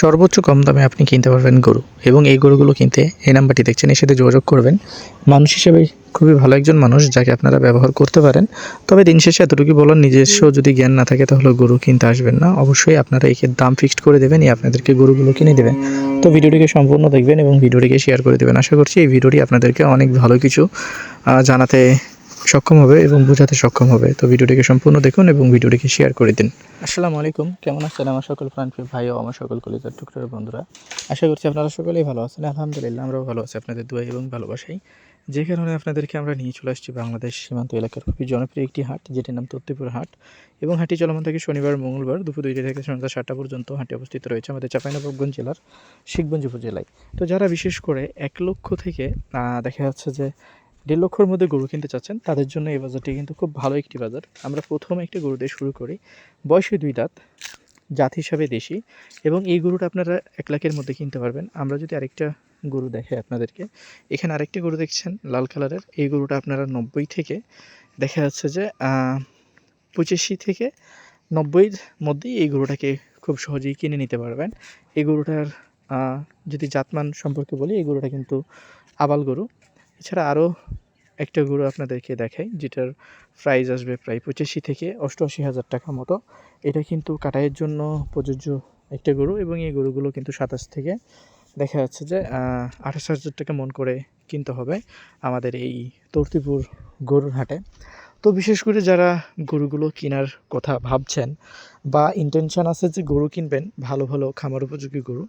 সর্বোচ্চ কম দামে আপনি কিনতে পারবেন গরু এবং এই গরুগুলো কিনতে এই নাম্বারটি দেখছেন, এর সাথে যোগাযোগ করবেন। মানুষ হিসেবে খুবই ভালো একজন মানুষ যাকে আপনারা ব্যবহার করতে পারেন। তবে দিন শেষে এতটুকু বলার নিজস্ব যদি জ্ঞান না থাকে তাহলে গরু কিনতে আসবেন না। অবশ্যই আপনারা একে দাম ফিক্সড করে দেবেন, এই আপনাদেরকে গরুগুলো কিনে দেবেন। তো ভিডিওটিকে সম্পূর্ণ দেখবেন এবং ভিডিওটিকে শেয়ার করে দেবেন। আশা করছি এই ভিডিওটি আপনাদেরকে অনেক ভালো কিছু জানাতে সক্ষম হবে এবং বোঝাতে সক্ষম হবে। তো ভিডিওটিকে সম্পূর্ণ দেখুন এবং ভিডিওটিকে শেয়ার করে দিন। আসসালামু আলাইকুম। কেমন আছেন আমার সকল প্রাণপ্রিয় ভাই ও আমার সকল কলিজার টুকরোর বন্ধুরা? আশা করছি আপনারা সকলেই ভালো আছেন। আলহামদুলিল্লাহ, আমরাও ভালো আছি। আপনাদের দোয়া এবং ভালোবাসাই। যে কারণে আপনাদেরকে আমরা নিয়ে চলে আসছি বাংলাদেশ সীমান্ত এলাকার খুবই জনপ্রিয় একটি হাট, যেটির নাম তত্ত্বপুর হাট। এবং হাটটি চলমান থাকে শনিবার, মঙ্গলবার দুপুর দুইটা থেকে সন্ধ্যা সাতটা পর্যন্ত হাটটি অবস্থিত রয়েছে আমাদের চাঁপাইনবাবগঞ্জ জেলার শিখগঞ্জ উপজেলায়। তো যারা বিশেষ করে এক লক্ষ থেকে দেখা যাচ্ছে যে দেড় লক্ষর মধ্যে গরু কিনতে চাচ্ছেন, তাদের জন্য এই বাজারটি কিন্তু খুব ভালো একটি বাজার। আমরা প্রথম একটি গরু দিয়ে শুরু করি। বয়সে দুই দাঁত, জাত হিসাবে দেশি এবং এই গরুটা আপনারা এক লাখের মধ্যে কিনতে পারবেন। আমরা যদি আরেকটা গরু দেখে আপনাদেরকে, এখানে আরেকটি গরু দেখছেন, লাল কালারের। এই গরুটা আপনারা নব্বই থেকে, দেখা যাচ্ছে যে পঁচিশি থেকে নব্বইয়ের মধ্যেই এই গরুটাকে খুব সহজেই কিনে নিতে পারবেন। এই গরুটার যদি জাতমান সম্পর্কে বলি, এই গরুটা কিন্তু আবাল গরু। এছাড়া আরও একটা গরু আপনাদেরকে দেখাই, যেটার প্রাইস আসবে প্রায় পঁচাশি থেকে অষ্টআশি হাজার টাকা মতো। এটা কিন্তু কাটাইয়ের জন্য প্রযোজ্য একটা গরু এবং এই গরুগুলো কিন্তু সাতাশ থেকে দেখা যাচ্ছে যে আঠাশ হাজার টাকা মন করে কিনতে হবে আমাদের এই তর্তিপুর গরুর হাটে। তো বিশেষ করে যারা গরুগুলো কেনার কথা ভাবছেন বা ইন্টেনশন আছে যে গরু কিনবেন, ভালো ভালো খামার উপযোগী গরু,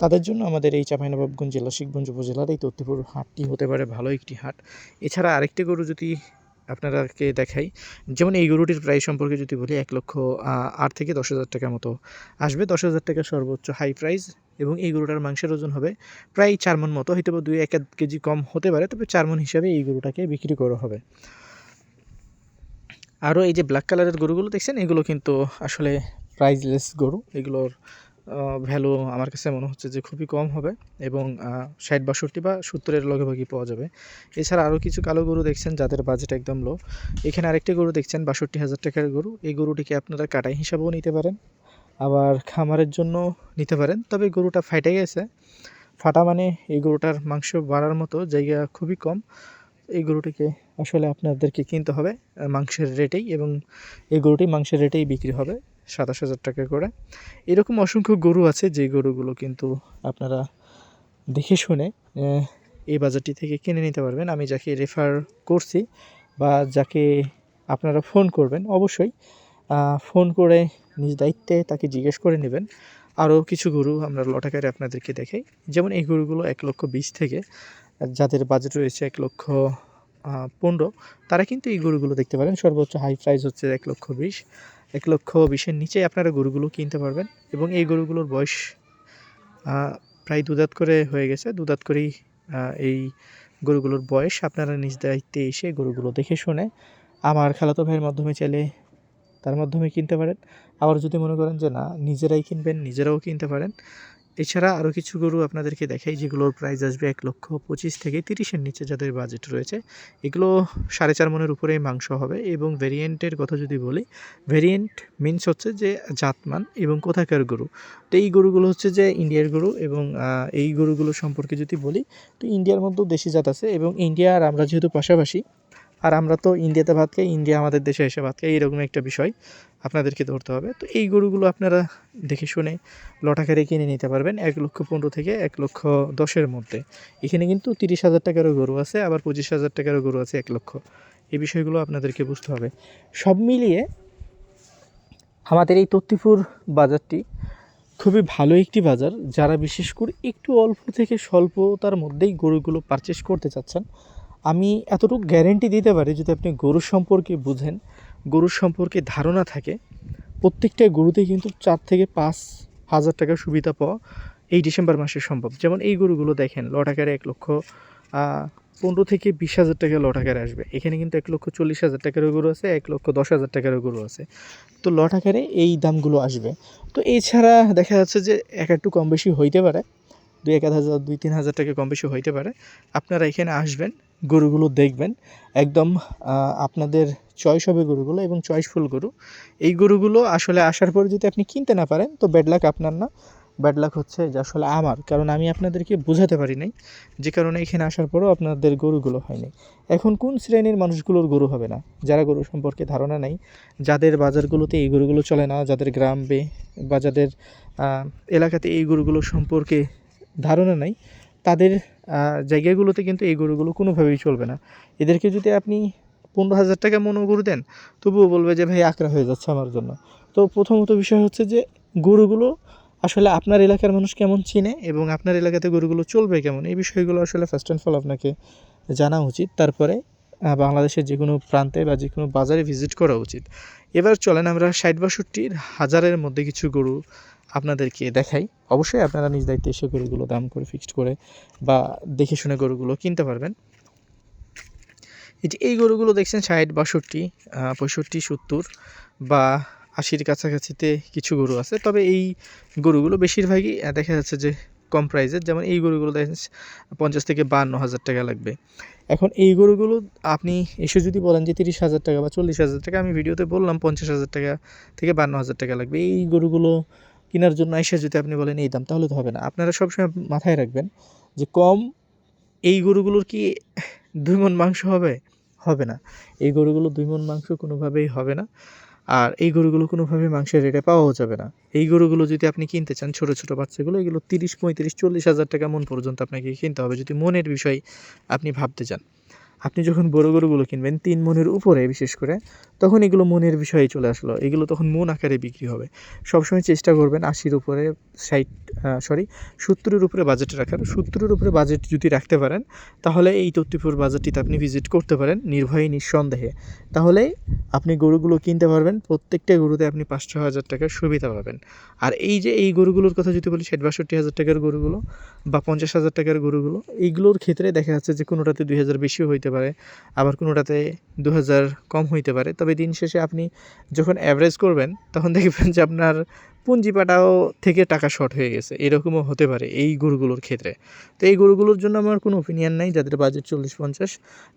তাদের জন্য আমাদের এই চাঁপাইনবাবগঞ্জ জেলা, শিখগঞ্জ উপজেলার এই তত্ত্বপুর হাটটি হতে পারে ভালো একটি হাট। এছাড়া আরেকটি গরু যদি আপনারাকে দেখাই, যেমন এই গরুটির প্রাইস সম্পর্কে যদি বলি, এক লক্ষ আট থেকে দশ হাজার টাকা মতো আসবে। দশ হাজার টাকা সর্বোচ্চ হাই প্রাইস এবং এই গরুটার মাংসের ওজন হবে প্রায় চার মন মতো হয়তো দুই এক কেজি কম হতে পারে, তবে চার মন হিসাবে এই গরুটাকে বিক্রি করা হবে। আরও এই যে ব্ল্যাক কালারের গরুগুলো দেখছেন, এগুলো কিন্তু আসলে প্রাইজলেস গরু। এগুলোর ভ্যালু আমার কাছে মনে হচ্ছে যে খুবই কম হবে এবং ষাট বাষট্টি বা সত্তরের লগেভাগই পাওয়া যাবে। এছাড়া আরও কিছু কালো গরু দেখছেন যাদের বাজেট একদম লো এখানে আরেকটি গরু দেখছেন, বাষট্টি হাজার টাকার গরু। এই গরুটিকে আপনারা কাটাই হিসাবেও নিতে পারেন, আবার খামারের জন্য নিতে পারেন। তবে গরুটা ফাইটে গেছে। ফাটা মানে এই গরুটার মাংস বাড়ার মতো জায়গা খুবই কম। এই গরুটিকে আসলে আপনাদেরকে কিনতে হবে মাংসের রেটেই এবং এই গরুটি মাংসের রেটেই বিক্রি হবে সাতাশ হাজার টাকা করে। এরকম অসংখ্য গরু আছে যে গরুগুলো কিন্তু আপনারা দেখে শুনে এই বাজারটি থেকে কিনে নিতে পারবেন। আমি যাকে রেফার করছি বা যাকে আপনারা ফোন করবেন, অবশ্যই ফোন করে নিজ দায়িত্বে তাকে জিজ্ঞেস করে নেবেন। আরও কিছু গরু আমরা লটাকারে আপনাদেরকে দেখাই। যেমন এই গরুগুলো এক লক্ষ বিশ থেকে যাদের বাজেট রয়েছে এক লক্ষ পনেরো, তারা কিন্তু এই গরুগুলো দেখতে পারেন। সর্বোচ্চ হাই প্রাইস হচ্ছে এক লক্ষ বিশ। এক লক্ষ বিশের নিচে আপনারা গরুগুলো কিনতে পারবেন এবং এই গরুগুলোর বয়স প্রায় দুদাত করে হয়ে গেছে। দুদাত করেই এই গরুগুলোর বয়স। আপনারা নিজ দায়িত্বে এসে গরুগুলো দেখে শুনে আমার খালাতো ভাইয়ের মাধ্যমে চাইলে তার মাধ্যমে কিনতে পারেন। আবার যদি মনে করেন যে না, নিজেরাই কিনবেন, নিজেরাও কিনতে পারেন এছাড়া আরও কিছু গরু আপনাদেরকে দেখাই, যেগুলোর প্রাইস আসবে এক লক্ষ পঁচিশ থেকে তিরিশের নিচে যাদের বাজেট রয়েছে। এগুলো সাড়ে চার মনের উপরেই মাংস হবে এবং ভেরিয়েন্টের কথা যদি বলি ভেরিয়েন্ট মিনস হচ্ছে যে জাতমান এবং কোথাকার গরু। তো এই গরুগুলো হচ্ছে যে ইন্ডিয়ার গরু এবং এই গরুগুলো সম্পর্কে যদি বলি, তো ইন্ডিয়ার মধ্যেও দেশি জাত আছে এবং ইন্ডিয়া আর আমরা যেহেতু পাশাপাশি আর আমরা তো ইন্ডিয়াতে ভাত খাই, ইন্ডিয়া আমাদের দেশে এসে ভাত খাই, এরকম একটা বিষয় আপনাদেরকে ধরতে হবে। তো এই গরুগুলো আপনারা দেখে শুনে লটাকারে কিনে নিতে পারবেন এক লক্ষ পনেরো থেকে এক লক্ষ দশের মধ্যে। এখানে কিন্তু তিরিশ হাজার টাকারও গরু আছে, আবার পঁচিশ হাজার টাকারও গরু আছে এক লক্ষ। এই বিষয়গুলো আপনাদেরকে বুঝতে হবে। সব মিলিয়ে আমাদের এই তত্তিপুর বাজারটি খুবই ভালো একটি বাজার, যারা বিশেষ করে একটু অল্প থেকে স্বল্পতার মধ্যেই গরুগুলো পারচেস করতে চাচ্ছেন। আমি এতটুকু গ্যারেন্টি দিতে পারি যদি আপনি গরু সম্পর্কে বুঝেন, গরুর সম্পর্কে ধারণা থাকে, প্রত্যেকটা গরুতে কিন্তু চার থেকে পাঁচ হাজার টাকার সুবিধা পাওয়া এই ডিসেম্বর মাসে সম্ভব। যেমন এই গরুগুলো দেখেন লটাকারে এক লক্ষ পনেরো থেকে বিশ হাজার টাকা লটাকারে আসবে। এখানে কিন্তু এক লক্ষ চল্লিশ হাজার টাকারও গরু আছে, এক লক্ষ দশ হাজার টাকারও গরু আছে। তো লটাকারে এই দামগুলো আসবে। তো এছাড়া দেখা যাচ্ছে যে এক একটু কম বেশি হইতে পারে, দুই এক হাজার, দুই তিন হাজার টাকা কম বেশি হইতে পারে। আপনারা এখানে আসবেন গরুগুলো দেখবেন, একদম আপনাদের চয়েস হবে গরুগুলো এবং চয়েসফুল গরু। এই গরুগুলো আসলে আসার পরে যদি আপনি কিনতে না পারেন, তো ব্যাড লাক আপনার না। ব্যাড লাক হচ্ছে যে আসলে আমার, কারণ আমি আপনাদেরকে বোঝাতে পারি নাই যে কারণে এখানে আসার পরেও আপনাদের গরুগুলো হয়নি। এখন কোন শ্রেণির মানুষগুলোর গরু হবে না? যারা গরু সম্পর্কে ধারণা নেই, যাদের বাজারগুলোতে এই গরুগুলো চলে না, যাদের গ্রাম বে যাদের এলাকাতে এই গরুগুলো সম্পর্কে ধারণা নাই, তাদের জায়গাগুলোতে কিন্তু এই গরুগুলো কোনোভাবেই চলবে না। এদেরকে যদি আপনি পনেরো হাজার টাকা মনো গরু দেন, তবুও বলবে যে, ভাই আকরা হয়ে যাচ্ছে আমার জন্য। তো প্রথমত বিষয় হচ্ছে যে, গরুগুলো আসলে আপনার এলাকার মানুষ কেমন চিনে এবং আপনার এলাকাতে গরুগুলো চলবে কেমন? এই বিষয়গুলো আসলে ফার্স্ট অ্যান্ড ফল আপনাকে জানা উচিত। তারপরে বাংলাদেশের যে কোনো প্রান্তে বা যে কোনো বাজারে ভিজিট করা উচিত। এবার চলেন আমরা ষাট বাষট্টির হাজারের মধ্যে কিছু গরু আপনাদেরকে দেখাই। অবশ্যই আপনারা নিজ দায়িত্বে এসে গরুগুলো দাম করে ফিক্সড করে বা দেখে শুনে গরুগুলো কিনতে পারবেন। এই যে এই গরুগুলো দেখছেন ষাট, বাষট্টি পঁয়ষট্টি, সত্তর বা আশির কাছাকাছিতে কিছু গরু আছে। তবে এই গরুগুলো বেশিরভাগই দেখা যাচ্ছে যে কম প্রাইজের যেমন এই গরুগুলো দেখেন পঞ্চাশ থেকে বান্ন হাজার টাকা লাগবে। এখন এই গরুগুলো আপনি এসে যদি বলেন যে তিরিশ হাজার টাকা বা চল্লিশ হাজার টাকা, আমি ভিডিওতে বললাম পঞ্চাশ হাজার টাকা থেকে বান্ন হাজার টাকা লাগবে। এই গরুগুলো কেনার জন্য এসে যদি আপনি বলেন এই দাম, তাহলে তো হবে না। আপনারা সবসময় মাথায় রাখবেন যে কম এই গরুগুলোর কি দুই মন মাংস হবে? হবে না। এই গরুগুলো দুই মন মাংস কোনোভাবেই হবে না। আর এই গরুগুলো কোনোভাবেই মাংসের রেটে পাওয়াও যাবে না। এই গরুগুলো যদি আপনি কিনতে চান, ছোটো ছোটো বাচ্চাগুলো, এগুলো তিরিশ, পঁয়ত্রিশ, চল্লিশ হাজার টাকা মন পর্যন্ত আপনাকে কিনতে হবে যদি মনের বিষয় আপনি ভাবতে চান। আপনি যখন বড় গরুগুলো কিনবেন, তিন মনের উপরে বিশেষ করে, তখন এগুলো মনের বিষয়ে চলে আসলো। এগুলো তখন মন আকারে বিক্রি হবে। সবসময় চেষ্টা করবেন আশির উপরে, ষাট সরি সত্তরের উপরে বাজেট রাখার। সত্তরের উপরে বাজেট যদি রাখতে পারেন, তাহলে এই তত্ত্বপুর বাজারটিতে আপনি ভিজিট করতে পারেন নির্ভয়ে, নিঃসন্দেহে। তাহলে আপনি গরুগুলো কিনতে পারবেন, প্রত্যেকটা গরুতে আপনি পাঁচ ছ হাজার টাকার সুবিধা পাবেন। আর এই যে, এই গরুগুলোর কথা যদি বলি, ষাট, বাষট্টি হাজার টাকার গরুগুলো বা পঞ্চাশ হাজার টাকার গরুগুলো এইগুলোর ক্ষেত্রে দেখা যাচ্ছে যে, কোনোটাতে দুই হাজার বেশিও হইতে পারে, আবার কোনোটাতে দু হাজার কম হইতে পারে। তবে দিন শেষে আপনি যখন অ্যাভারেজ করবেন, তখন দেখবেন যে আপনার পুঞ্জিপাটাও থেকে টাকা শর্ট হয়ে গেছে। এরকমও হতে পারে এই গরুগুলোর ক্ষেত্রে। তো এই গরুগুলোর জন্য আমার কোনো ওপিনিয়ন নাই। যাদের বাজেট চল্লিশ পঞ্চাশ,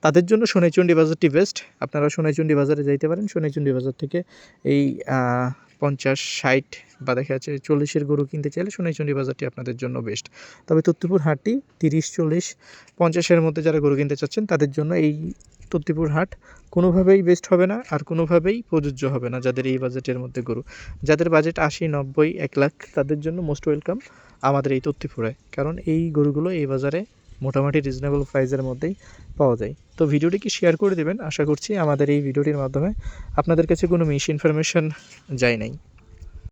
তাদের জন্য সোনাইচন্ডী বাজারটি বেস্ট আপনারা সোনাইচন্ডী বাজারে যাইতে পারেন। সোনাইচন্ডী বাজার থেকে এই পঞ্চাশ, ষাট বা দেখা যাচ্ছে চল্লিশের গরু কিনতে চাইলে সোনাইচন্ডী বাজারটি আপনাদের জন্য বেস্ট তবে তত্ত্বপুর হাটটি তিরিশ, চল্লিশ, পঞ্চাশের মধ্যে যারা গরু কিনতে চাচ্ছেন, তাদের জন্য এই তত্ত্বপুর হাট কোনোভাবেই বেস্ট হবে না আর কোনোভাবেই প্রযোজ্য হবে না যাদের এই বাজেটের মধ্যে গরু। যাদের বাজেট আশি, নব্বই, এক লাখ, তাদের জন্য মোস্ট ওয়েলকাম আমাদের এই তত্ত্বপুরে। কারণ এই গরুগুলো এই বাজারে মোটামুটি রিজনেবল প্রাইসের মধ্যেই পাওয়া যায়। তো ভিডিওটি কি শেয়ার করে দেবেন? আশা করছি আমাদের এই ভিডিওটির মাধ্যমে আপনাদের কাছে কোনো মিস ইনফরমেশন যায় নাই।